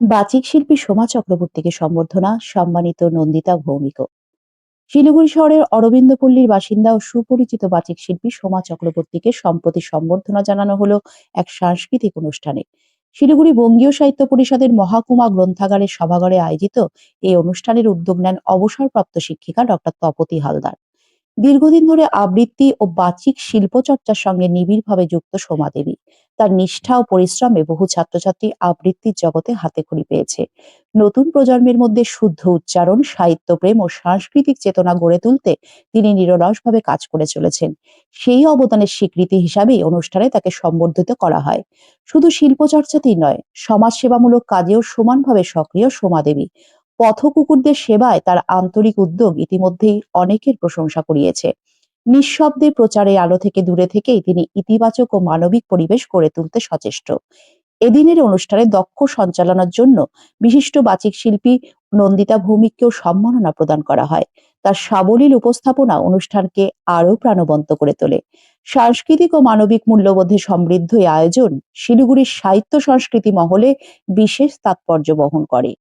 বাচিক শিল্পী সোমা চক্রবর্তীকে সম্বর্ধনা, সম্মানিত নন্দিতা ভৌমিক। শিলিগুড়ি শহরের অরবিন্দপল্লীর বাসিন্দা ও সুপরিচিত বাচিক শিল্পী সোমা চক্রবর্তীকে সম্প্রতি সম্বর্ধনা জানানো হলো এক সাংস্কৃতিক অনুষ্ঠানে। শিলিগুড়ি বঙ্গীয় সাহিত্য পরিষদের মহাকুমা গ্রন্থাগারের সভাঘরে আয়োজিত এই অনুষ্ঠানের উদ্যোগ নেন অবসরপ্রাপ্ত শিক্ষিকা ডক্টর তপতি হালদার। দীর্ঘদিন ধরে আবৃত্তি ও বাচিক শিল্পচর্চার সঙ্গে নিবিড়ভাবে যুক্ত সোমা দেবী। তার নিষ্ঠা ও পরিশ্রমে বহু ছাত্রছাত্রী আবৃত্তির জগতে হাতেখড়ি পেয়েছে। নতুন প্রজন্মের মধ্যে শুদ্ধ উচ্চারণ, সাহিত্য প্রেম ও সাংস্কৃতিক চেতনা গড়ে তুলতে তিনি নিরলসভাবে কাজ করে চলেছেন। সেই অবদানের স্বীকৃতি হিসাবেই অনুষ্ঠানে তাকে সম্বর্ধিত করা হয়। শুধু শিল্পচর্চাতেই নয়, সমাজসেবামূলক কাজেও সমানভাবে সক্রিয় সোমা দেবী পথকুকুরদের সেবায় তার আন্তরিক উদ্যোগ ইতিমধ্যেই অনেকের প্রশংসা কুড়িয়েছে। নিঃশব্দে প্রচারে আলো থেকে দূরে থেকেই তিনি ইতিবাচক ও মানবিক পরিবেশ গড়ে তুলতে সচেষ্ট। এদিনের অনুষ্ঠানে দক্ষ সঞ্চালনার জন্য বিশিষ্ট বাচিক শিল্পী নন্দিতা ভৌমিককেও সম্মাননা প্রদান করা হয়। তার সাবলীল উপস্থাপনা অনুষ্ঠানকে আরও প্রাণবন্ত করে তোলে। সাংস্কৃতিক ও মানবিক মূল্যবোধে সমৃদ্ধ এই আয়োজন শিলিগুড়ির সাহিত্য সংস্কৃতি মহলে বিশেষ তাৎপর্য বহন করে।